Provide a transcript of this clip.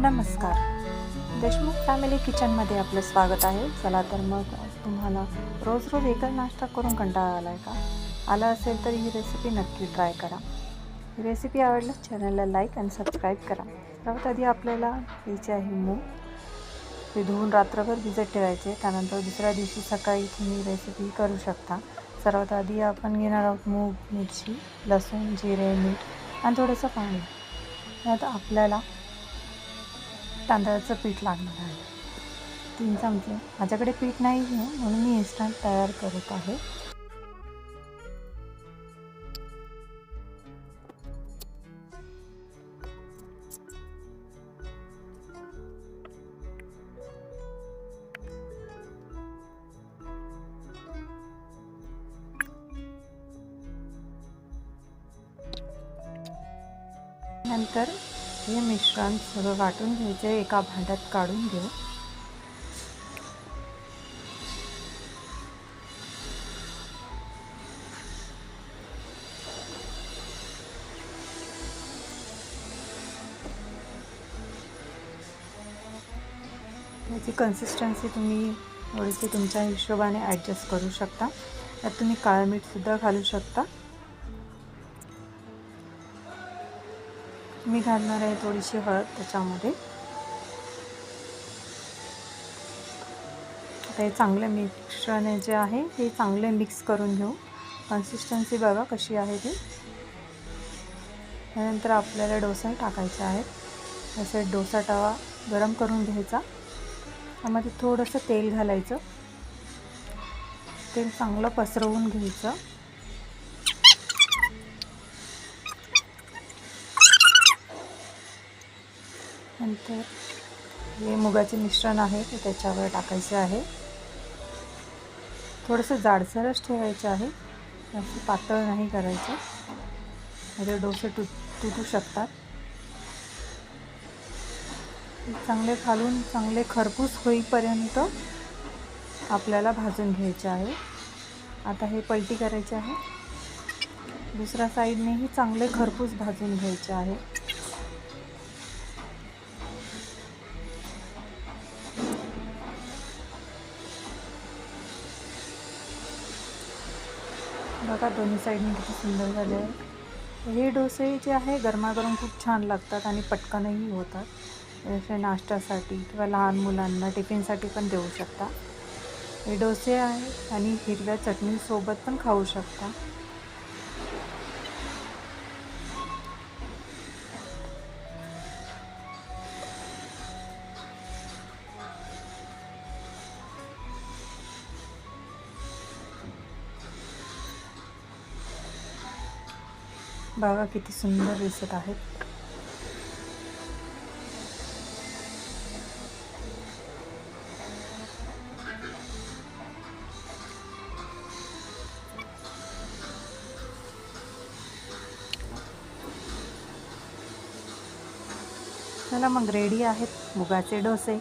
नमस्कार. देशमुख फॅमिली किचनमध्ये आपलं स्वागत आहे. चला तर मग आज तुम्हाला रोज रोज एकच नाश्ता करून कंटाळा आला आहे का? आला असेल तर ही रेसिपी नक्की ट्राय करा. ही रेसिपी आवडल्यास चॅनलला लाईक आणि सबस्क्राईब करा. सर्वात आधी आपल्याला घ्यायचे आहे मूग. ते धुवून रात्रभर भिजत ठेवायचे. त्यानंतर दुसऱ्या दिवशी सकाळी तुम्ही रेसिपी करू शकता. सर्वात आधी आपण घेणार आहोत मूग मिरची लसूण जिरे मीठ आणि थोडंसं पाणी. त्यात आपल्याला तांदळाचं पीठ लागणार आहे. तीन चमचे. माझ्याकडे पीठ नाही आहे म्हणून मी इन्स्टंट तयार करत आहे. नंतर हे मिश्रण सगळं वाटून घ्यायचं एका भांड्यात काढून घेऊ. त्याची कन्सिस्टन्सी तुम्ही थोडीशी तुमच्या हिशोबाने ॲडजस्ट करू शकता. त्यात तुम्ही काळं मीठसुद्धा घालू शकता. मी घालणार आहे थोडीशी हळद त्याच्यामध्ये. आता हे चांगलं मिश्रण जे आहे हे चांगले मिक्स करून घेऊ. कन्सिस्टन्सी बघा कशी आहे ती. त्यानंतर आपल्याला डोसा टाकायचे आहेत. असे डोसा तवा गरम करून घ्यायचा. त्यामध्ये थोडंसं तेल घालायचं. तेल चांगलं पसरवून घ्यायचं. नंतर हे मुगाचे मिश्रण आहे ते त्याच्यावर टाकायचे आहे. थोडंसं जाडसरच ठेवायचं आहे. जास्त पातळ नाही करायचं. म्हणजे डोसे तुट तुटू शकतात. चांगले खालून चांगले खरपूस होईपर्यंत आपल्याला भाजून घ्यायचे आहे. आता हे पलटी करायचे आहे. दुसऱ्या साईडनेही चांगले खरपूस भाजून घ्यायचे आहे. बघा दोन्ही साईडने किती सुंदर झाले आहे हे डोसे जे आहे गरमागरम खूप छान लागतात आणि पटकनही होतात. जसे नाश्त्यासाठी किंवा लहान मुलांना टिफिनसाठी पण देऊ शकता. हे डोसे आहे आणि हिरव्या चटणीसोबत पण खाऊ शकता. बघा किती सुंदर दिसत आहेत. चला मग रेडी आहेत मुगाचे डोसे.